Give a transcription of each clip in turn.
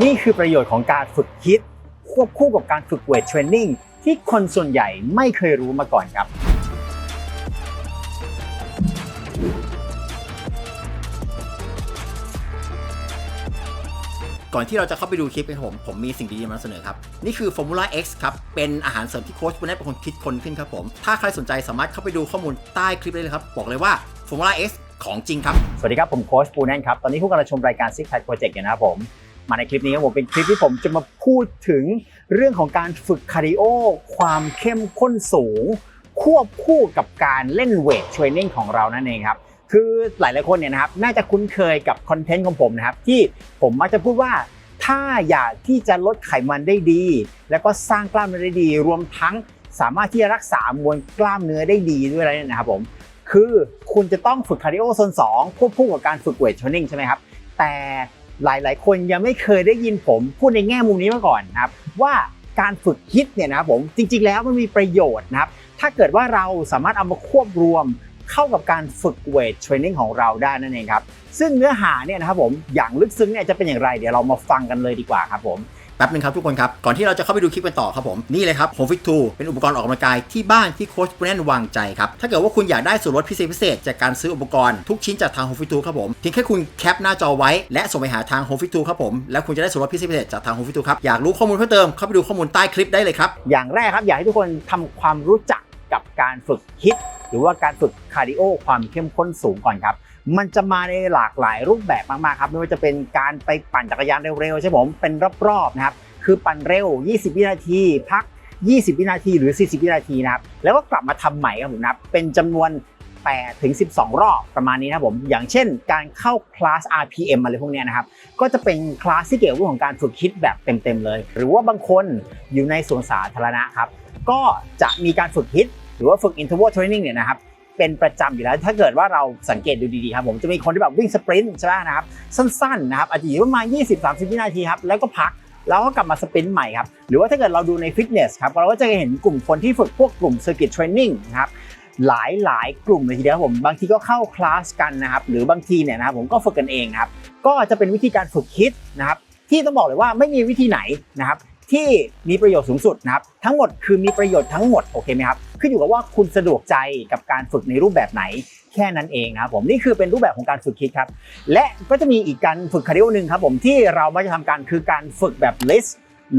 นี่คือประโยชน์ของการฝึกฮิตควบคู่กับการฝึกเวทเทรนนิ่งที่คนส่วนใหญ่ไม่เคยรู้มาก่อนครับ ก่อนที่เราจะเข้าไปดูคลิปนะครับผม ผมมีสิ่งดีๆมานำเสนอครับ นี่คือ Formula X ครับ เป็นอาหารเสริมที่โค้ชปุณณเป็นคนคิดค้นขึ้นครับผม ถ้าใครสนใจสามารถเข้าไปดูข้อมูลใต้คลิปได้เลยครับ บอกเลยว่า Formula X ของจริงครับ สวัสดีครับ ผมโค้ชปูแนนครับ ตอนนี้ผู้กำลังชมรายการ Six Pack Project อยู่นะครับผม มาในคลิปนี้ครับผมเป็นคลิปที่ผมจะมาพูดถึงเรื่องของการฝึกคาร์ดิโอ ความเข้มข้นสูง ควบคู่กับการเล่นเวทเทรนนิ่งของเรานั่นเองครับคือหลายๆคนเนี่ยนะครับน่าจะคุ้นเคยกับคอนเทนต์ของผมนะครับที่ผมมักจะพูดว่าถ้าอยากที่จะลดไขมันได้ดี แล้วก็สร้างกล้ามเนื้อได้ดี รวมทั้งสามารถที่จะรักษามวลกล้ามเนื้อได้ดีด้วยอะไรเนี่ยนะครับผมคือคุณจะต้องฝึกคาร์ดิโอโซน2ควบคู่กับการฝึกเวทเทรนนิ่งใช่ไหมครับแต่ หลายๆ คนยังไม่เคยได้ยินผมพูดในแง่มุมนี้มาก่อนนะครับว่าการฝึกคิดเนี่ยนะครับผมจริงๆแล้วมันมีประโยชน์นะครับถ้าเกิดว่าเราสามารถเอามาควบรวมเข้ากับการฝึกเวทเทรนนิ่งของเราได้นั่นเองครับซึ่งเนื้อหาเนี่ยนะครับผมอย่างลึกซึ้งเนี่ยจะเป็นอย่างไรเดี๋ยวเรามาฟังกันเลยดีกว่าครับผม ป๊บนึงครับทุกคนครับ ก่อนที่เราจะเข้าไปดูคลิปกันต่อครับผมนี่เลยครับ Home Fit 2เป็นอุปกรณ์ออกกำลังกายที่บ้านที่โค้ชปุณณวางใจครับ ถ้าเกิดว่าคุณอยากได้ส่วนลดพิเศษพิเศษจากการซื้ออุปกรณ์ทุกชิ้นจากทาง Home Fit 2ครับผมเพียงแค่คุณแคปหน้าจอไว้และส่งไปหาทาง Home Fit 2ครับผมแล้วคุณจะได้ส่วนลดพิเศษพิเศษจากทาง Home Fit 2ครับอยากรู้ข้อมูลเพิ่มเติมเข้าไปดูข้อมูลใต้คลิปได้เลยครับอย่างแรกครับอยากให้ทุกคนทำความรู้จักกับการฝึกฮิตหรือว่าการฝึกคาร์ดิโอความเข้มข้นสูงก่อนครับ มันจะมาในหลากหลายรูปแบบมากๆครับไม่ว่าจะเป็นการไปปั่นจักรยานเร็วๆใช่ไหมผมเป็นรอบๆนะครับคือปั่นเร็ว 20 วินาที พัก 20 วินาทีหรือ 40 วินาทีนะครับแล้วก็กลับมาทำใหม่ครับผมนะเป็นจำนวน8ถึง 12 รอบประมาณนี้นะผมอย่างเช่น การเข้าคลาส RPM อะไรพวกเนี้ยนะครับก็จะเป็นคลาสที่เกี่ยวกับเรื่องของการฝึกคิดแบบเต็มๆเลย หรือว่าบางคนอยู่ในสวนสาธารณะครับก็จะมีการฝึกฮิตหรือว่าฝึก interval training เนี่ยนะครับ เป็นประจำอยู่แล้ว ถ้าเกิดว่าเราสังเกตดูดีๆครับผมจะมีคนที่แบบวิ่งสปรินต์ใช่ไหมนะครับสั้นๆนะครับอาจจะอยู่ประมาณ 20-30 วินาทีครับแล้วก็พักแล้วก็กลับมาสปรินต์ใหม่ครับหรือว่าถ้าเกิดเราดูในฟิตเนสครับเราก็จะเห็นกลุ่มคนที่ฝึกพวกกลุ่ม circuit training นะครับหลายหลายๆกลุ่มเลยทีเดียวครับผมบางทีก็เข้าคลาสกันนะครับหรือบางทีเนี่ยนะครับผมก็ฝึกกันเองครับก็จะเป็นวิธีการฝึกคิดนะครับที่ต้องบอกเลยว่าไม่มีวิธีไหนนะครับที่มีประโยชน์สูงสุดนะครับทั้งหมดคือมีประโยชน์ทั้งหมดโอเคไหมครับ ขึ้นอยู่กับว่าคุณสะดวกใจกับการฝึกในรูปแบบไหนแค่นั้นเองนะครับผมนี่คือเป็นรูปแบบของการฝึกคิดครับ และก็จะมีอีกการฝึกคาร์ดิโอหนึ่งครับผมที่เรามักจะทำกันคือการฝึกแบบ list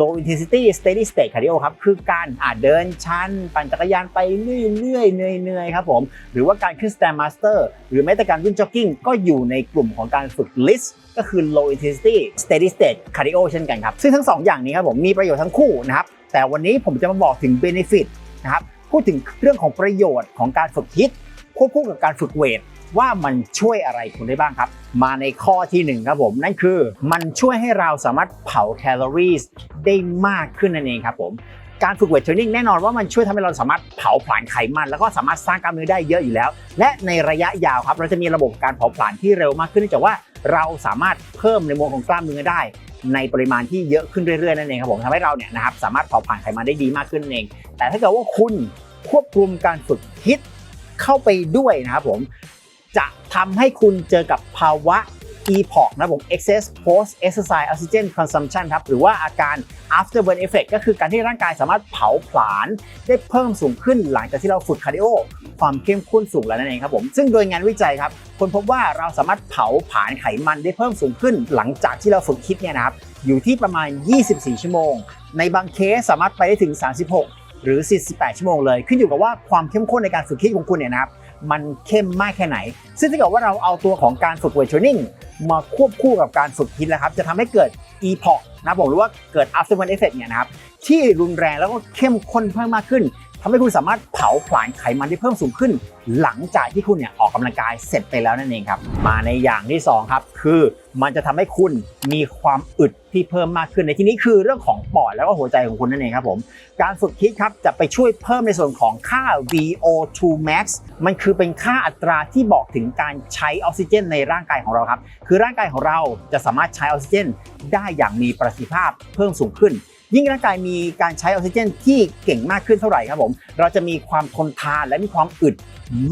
low intensity steady state cardio ครับ คือการอ่าเดินชัน ปั่นจักรยานไปเรื่อยๆเนื่อยๆครับผม หรือว่าการขึ้น stairmaster หรือแม้แต่การวิ่ง jogging ก็อยู่ในกลุ่มของการฝึก list ก็คือ low intensity steady state cardio เช่นกันครับ ซึ่งทั้งสองอย่างนี้ครับผมมีประโยชน์ทั้งคู่นะครับ แต่วันนี้ผมจะมาบอกถึง benefit นะครับ พูดถึงเรื่องของประโยชน์ของการฝึกฮิตควบคู่กับการฝึกเวทว่ามันช่วยอะไรคุณได้บ้างครับ มาในข้อที่หนึ่งครับผม นั่นคือมันช่วยให้เราสามารถเผาแคลอรี่ได้มากขึ้นนั่นเองครับผม การฝึกเวทเทรนนิ่งแน่นอนว่ามันช่วยทำให้เราสามารถเผาผลาญไขมัน แล้วก็สามารถสร้างกล้ามเนื้อได้เยอะอยู่แล้ว และในระยะยาวครับ เราจะมีระบบการเผาผลาญที่เร็วมากขึ้นเนื่องจากว่าเราสามารถเพิ่มในมวลของกล้ามเนื้อได้ ในปริมาณที่เยอะขึ้นเรื่อยๆนั่นเองครับผมทำให้เราเนี่ยนะครับสามารถเผาผลาญไขมันได้ดีมากขึ้นเอง แต่ถ้าเกิดว่าคุณควบคุมการฝึกฮิตเข้าไปด้วยนะครับผมจะทำให้คุณเจอกับภาวะ EPOC นะผม excess post exercise oxygen consumption ครับหรือว่าอาการ afterburn effect ก็คือการที่ร่างกายสามารถเผาผลาญได้เพิ่มสูงขึ้นหลังจากที่เราฝึกคาร์ดิโอความเข้มข้นสูงแล้วนั่นเองครับผมซึ่งโดยงานวิจัยครับคนพบว่าเราสามารถเผาผลาญไขมันได้เพิ่มสูงขึ้น หลังจากที่เราฝึกคิดเนี่ยนะครับอยู่ที่ประมาณ 24 ชั่วโมง ในบางเคสสามารถไปได้ถึง 36 หรือ 48 ชั่วโมงเลย ขึ้นอยู่กับว่าความเข้มข้นในการฝึกคิดของคุณเนี่ยนะครับมันเข้มมากแค่ไหน ซึ่งถ้าเกิดว่าเราเอาตัวของการฝึกเวทเทรนนิ่ง มาควบคู่กับการฝึกฮิตแล้วครับ จะทำให้เกิด EPOC นะผมหรือว่าเกิด after one effect เนี่ยนะครับที่รุนแรงแล้วก็เข้มข้นเพิ่มมากขึ้น ทำให้คุณสามารถเผาผลาญไขมันที่เพิ่มสูงขึ้น หลังจากที่คุณเนี่ยออกกำลังกายเสร็จไปแล้วนั่นเองครับ มาในอย่างที่สองครับ คือมันจะทำให้คุณมีความอึดที่เพิ่มมากขึ้นในที่นี้คือเรื่องของปอดแล้วก็หัวใจของคุณนั่นเองครับผม การฝึกคิดครับจะไปช่วยเพิ่มในส่วนของค่า VO2 max มันคือเป็นค่าอัตราที่บอกถึงการใช้ออกซิเจนในร่างกายของเราครับ คือร่างกายของเราจะสามารถใช้ออกซิเจน ได้อย่างมีประสิทธิภาพเพิ่มสูงขึ้น ยิ่งร่างกายมีการใช้ออกซิเจนที่เก่งมากขึ้นเท่าไหร่ครับผม เราจะมีความทนทานและมีความอึด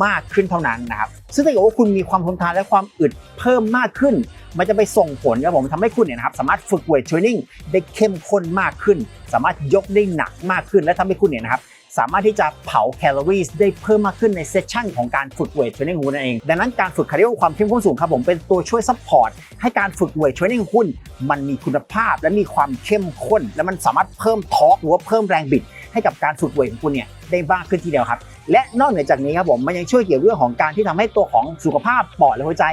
มากขึ้นเท่านั้นนะครับ ซึ่งถ้าเกิดว่าคุณมีความทนทานและความอึดเพิ่มมากขึ้น มันจะไปส่งผลครับผมทำให้คุณเนี่ยนะครับสามารถฝึกเวทเทรนนิ่งได้เข้มข้นมากขึ้น สามารถยกได้หนักมากขึ้น และทำให้คุณเนี่ยนะครับ สามารถที่จะเผาแคลอรี่ได้เพิ่มมากขึ้นในเซสชั่นของการฝึกเวทเทรนนิ่งของคุณนั่นเอง ดังนั้นการฝึกคาร์ดิโอความเข้มข้นสูงครับผมเป็นตัวช่วยซัพพอร์ตให้การฝึกเวทเทรนนิ่งของคุณ มันมีคุณภาพและมีความเข้มข้น และมันสามารถเพิ่มทอร์กหรือว่าเพิ่มแรงบิด ให้กับการฝึกเวทของคุณเนี่ยได้มากขึ้นทีเดียวครับและนอกเหนือจากนี้ครับผมมันยังช่วยเกี่ยวเรื่องของการที่ทำให้ตัวของสุขภาพปอดและหัวใจ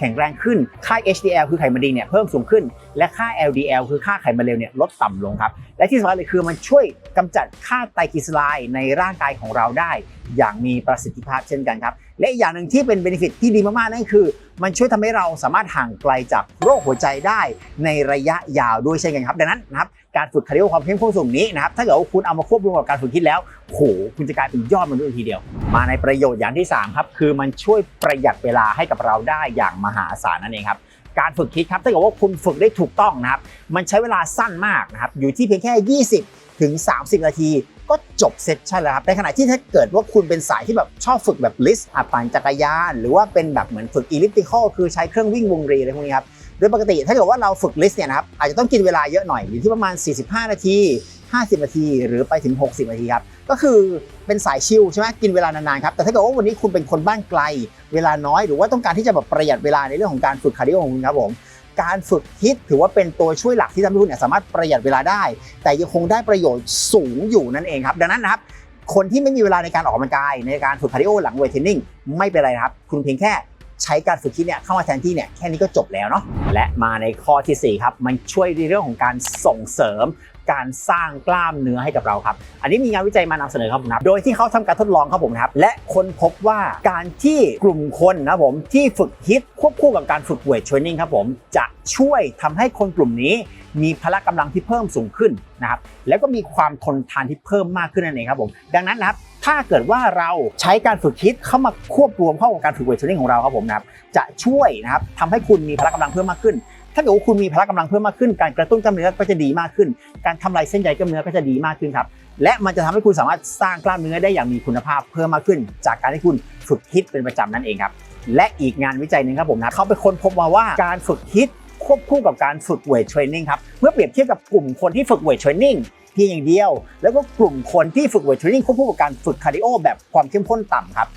แข็งแรงขึ้น ค่า HDL คือไขมันดีเนี่ยเพิ่มสูงขึ้น และค่า LDL คือค่าไขมันเลวเนี่ยลดต่ำลงครับ และที่สำคัญเลยคือมันช่วยกำจัดค่าไตรกลีเซอไรด์ในร่างกายของเราได้ อย่างมีประสิทธิภาพเช่นกันครับ และอีกอย่างหนึ่งที่เป็นเบนฟิตที่ดีมากๆนั่นคือ มันช่วยทำให้เราสามารถห่างไกลจากโรคหัวใจได้ในระยะยาวด้วยเช่นกันครับ ดังนั้นนะครับการฝึกคาร์ดิโอความเข้มข้นสูงนี้นะครับถ้าเกิดว่าคุณเอามาควบรวมกับการฝึกคิดแล้วโหคุณจะกลายเป็นยอดมนุษย์ทีเดียว มาในประโยชน์อย่างที่สามครับ คือมันช่วยประหยัดเวลาให้กับเราได้อย่างมหาศาลนั่นเองครับการฝึกคิดครับถ้าเกิดว่าคุณฝึกได้ถูกต้องนะครับ มันใช้เวลาสั้นมากนะครับอยู่ที่เพียงแค่ 20 ถึง 30 นาที ก็จบเซสชันแล้วครับในขณะที่ถ้าเกิดว่าคุณเป็นสายที่แบบชอบฝึกแบบลิสต์ปั่นจักรยาน หรือว่าเป็นแบบเหมือนฝึกอีลิปติคอลคือใช้เครื่องวิ่งวงรีอะไรพวกนี้ครับโดยปกติถ้าเกิดว่าเราฝึกลิสต์เนี่ยนะครับอาจจะต้องกินเวลาเยอะหน่อยอยู่ที่ประมาณ 45 นาที 50 นาที หรือไปถึง 60 นาทีครับก็คือเป็นสายชิลใช่ไหมกินเวลานานๆครับแต่ถ้าเกิดว่าวันนี้คุณเป็นคนบ้านไกล เวลาน้อยหรือว่าต้องการที่จะแบบประหยัดเวลาในเรื่องของการฝึกคาร์ดิโอของคุณครับผม การฝึกฮิตถือว่าเป็นตัวช่วยหลักที่ทำให้คุณเนี่ยสามารถประหยัดเวลาได้ แต่ยังคงได้ประโยชน์สูงอยู่นั่นเองครับ ดังนั้นนะครับ คนที่ไม่มีเวลาในการออกกำลังกายในการฝึกคาร์ดิโอหลังเวทเทรนนิ่งไม่เป็นไรครับ คุณเพียงแค่ใช้การฝึกคิดเนี่ยเข้ามาแทนที่เนี่ยแค่นี้ก็จบแล้วเนาะและมาในข้อทีสี่4 ครับ มันช่วยในเรื่องของการส่งเสริม การสร้างกล้ามเนื้อให้กับเราครับ อันนี้มีงานวิจัยมานำเสนอครับผมนะครับโดยที่เขาทำการทดลองครับผมครับและค้นพบว่าการที่กลุ่มคนนะผมที่ฝึกฮิตควบคู่กับการฝึกเวทเทรนนิ่งครับผมจะช่วยทำให้คนกลุ่มนี้มีพละกำลังที่เพิ่มสูงขึ้นนะครับแล้วก็มีความทนทานที่เพิ่มมากขึ้นนั่นเองครับผมดังนั้นนะครับถ้าเกิดว่าเราใช้การฝึกฮิตเข้ามาควบรวมเข้ากับการฝึกเวทเทรนนิ่งของเราครับผมนะครับจะช่วยนะครับทำให้คุณมีพละกำลังเพิ่มมากขึ้น ถ้าเกิดว่าคุณมีพละกำลังเพิ่มมากขึ้น การกระตุ้นกล้ามเนื้อก็จะดีมากขึ้น การทำลายเส้นใยกล้ามเนื้อก็จะดีมากขึ้นครับ และมันจะทำให้คุณสามารถสร้างกล้ามเนื้อได้อย่างมีคุณภาพเพิ่มมากขึ้น จากการที่คุณฝึกฮิตเป็นประจำนั่นเองครับ และอีกงานวิจัยหนึ่งครับผมนะเขาไปค้นพบมาว่าการฝึกฮิตควบคู่กับการฝึกเวทเทรนนิ่งครับ เมื่อเปรียบเทียบกับกลุ่มคนที่ฝึกเวทเทรนนิ่งเพียงอย่างเดียว แล้วก็กลุ่มคนที่ฝึกเวทเทรนนิ่งควบคู่กับการฝึกคาร์ดิโอแบบความเข้มข้นต่ำครับ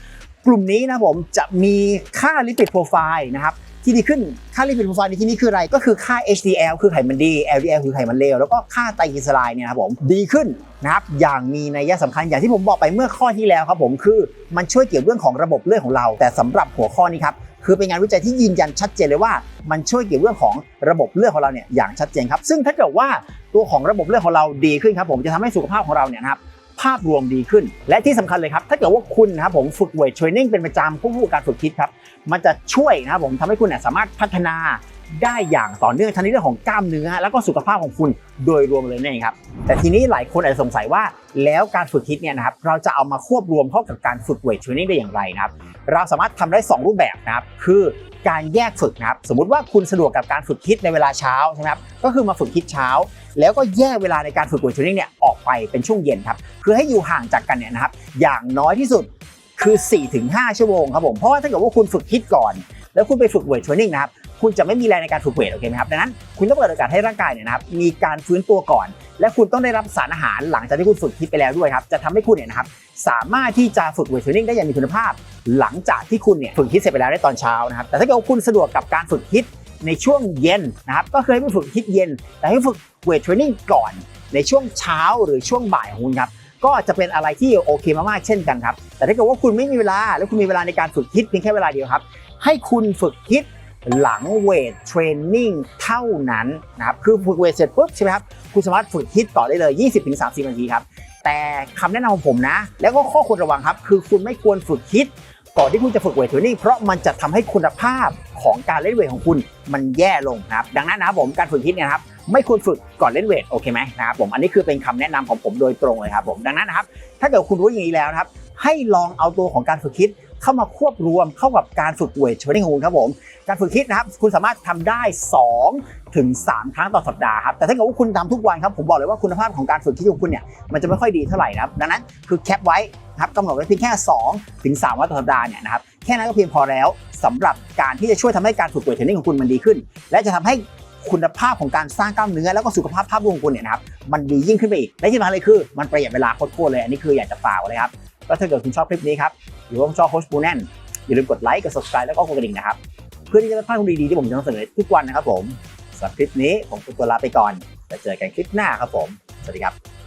กลุ่มนี้นะผมจะมีค่าลิปิดโปรไฟล์นะครับ ที่ดีขึ้น ค่าลิปิดโปรไฟล์ในที่นี้คืออะไร ก็คือค่า HDL คือไขมันดี LDL คือไขมันเลว แล้วก็ค่าไตรกลีเซอไรด์เนี่ยครับผม ดีขึ้นนะครับ อย่างมีนัยสำคัญ อย่างที่ผมบอกไปเมื่อข้อที่แล้วครับผม คือมันช่วยเกี่ยวเรื่องของระบบเลือดของเรา แต่สำหรับหัวข้อนี้ครับ คือเป็นงานวิจัยที่ยืนยันชัดเจนเลยว่า มันช่วยเกี่ยวเรื่องของระบบเลือดของเราเนี่ยอย่างชัดเจนครับ ซึ่งถ้าเกิดว่าตัวของระบบเลือดของเราดีขึ้นครับผม จะทำให้สุขภาพของเราเนี่ยนะครับ ภาพรวมดีขึ้น และที่สำคัญเลยครับ ถ้าเกิดว่าคุณนะครับผมฝึกเวทเทรนนิ่งเป็นประจำควบคู่กับการฝึกคิดครับ มันจะช่วยนะครับผมทำให้คุณเนี่ยสามารถพัฒนาได้อย่างต่อเนื่องทั้งในเรื่องของกล้ามเนื้อ แล้วก็สุขภาพของคุณโดยรวมเลยนั่นเองครับแต่ทีนี้หลายคนอาจจะสงสัยว่าแล้วการฝึกคิดเนี่ยนะครับเราจะเอามาควบรวมเข้ากับการฝึกเวทเทรนนิ่งได้อย่างไรนะครับ เราสามารถทำได้ 2 รูปแบบนะครับ คือการแยกฝึกนะครับ สมมุติว่าคุณสะดวกกับการฝึกคิดในเวลาเช้าใช่ไหมครับ ก็คือมาฝึกคิดเช้า แล้วก็แยกเวลาในการฝึกเวทเทรนนิ่งเนี่ยออกไปเป็นช่วงเย็นครับคือให้อยู่ห่างจากกันเนี่ยนะครับ อย่างน้อยที่สุดคือ 4-5 ชั่วโมงครับผม เพราะว่าถ้าเกิดว่าคุณฝึกคิดก่อน แล้วคุณไปฝึกเวทเทรนนิ่งนะครับ คุณจะไม่มีแรงในการฝึกเวทโอเคไหมครับดังนั้นคุณต้องเปิดโอกาสให้ร่างกายเนี่ยนะครับมีการฟื้นตัวก่อน และคุณต้องได้รับสารอาหารหลังจากที่คุณฝึกคิดไปแล้วด้วยครับจะทำให้คุณเนี่ยนะครับสามารถที่จะฝึกเวทเทรนนิ่งได้อย่างมีคุณภาพ หลังจากที่คุณเนี่ยฝึกคิดเสร็จไปแล้วได้ตอนเช้านะครับแต่ถ้าเกิดว่าคุณสะดวกกับการฝึกคิดในช่วงเย็นนะครับก็เคยไปฝึกคิดเย็น แต่ให้ฝึกเวทเทรนนิ่งก่อน ในช่วงเช้าหรือช่วงบ่ายของคุณครับก็จะเป็นอะไรที่โอเคมากๆเช่นกันครับแต่ถ้าเกิดว่าคุณไม่มีเวลาแล้วคุณมีเวลาในการฝึกคิดเพียงแค่เวลาเดียวครับ ให้คุณฝึกคิด หลังเวทเทรนนิ่งเท่านั้นนะครับ คือฝึกเวทเสร็จปุ๊บใช่ไหมครับ คุณสามารถฝึกคิดต่อได้เลย 20-30 นาทีครับ แต่คำแนะนำของผมนะ แล้วก็ข้อควรระวังครับ คือคุณไม่ควรฝึกคิดก่อนที่คุณจะฝึกเวทเทรนนิ่งเพราะมันจะทำให้คุณภาพของการเล่นเวทของคุณมันแย่ลงนะครับ ดังนั้นนะครับผมการฝึกคิดเนี่ยครับไม่ควรฝึกก่อนเล่นเวทโอเคไหมนะครับผมอันนี้คือเป็นคำแนะนำของผมโดยตรงเลยครับผมดังนั้นนะครับถ้าเกิดคุณรู้อย่างนี้แล้วนะครับให้ลองเอาตัวของการฝึกคิด เข้ามาควบรวมเข้ากับการฝึกเวทเทรนนิ่งของคุณครับผม การฝึกฮิตนะครับคุณสามารถทำได้ 2 ถึง 3 ครั้งต่อสัปดาห์ครับ แต่ถ้าเกิดว่าคุณทำทุกวันครับผมบอกเลยว่าคุณภาพของการฝึกฮิตของคุณเนี่ยมันจะไม่ค่อยดีเท่าไหร่นะครับดังนั้นคือแคปไว้ครับกำหนดไว้เพียงแค่ 2 ถึง 3 วันต่อสัปดาห์เนี่ยนะครับแค่นั้นก็เพียงพอแล้วสำหรับการที่จะช่วยทำให้การฝึกเวทเทรนนิ่งของคุณมันดีขึ้น และจะทำให้คุณภาพของการสร้างกล้ามเนื้อแล้วก็สุขภาพภาพรวมของคุณเนี่ยนะครับมันดียิ่งขึ้นไปอีกและที่สำคัญเลยคือ มันประหยัดเวลาโคตรเลย อันนี้คืออยากจะฝากเลยครับก็ถ้าเกิดคุณชอบคลิปนี้ครับ รือว่าชอบโค้ชปูแน่นอย่าลืมกดไลค์กด subscribe แล้วก็กดกระดิ่งนะครับ เพื่อที่จะได้พลาดคลิปดีๆที่ผมจะนำเสนอทุกวันนะครับผมสำหรับคลิปนี้ผมขอตัวลาไปก่อนแล้วเจอกันคลิปหน้าครับผม สวัสดีครับ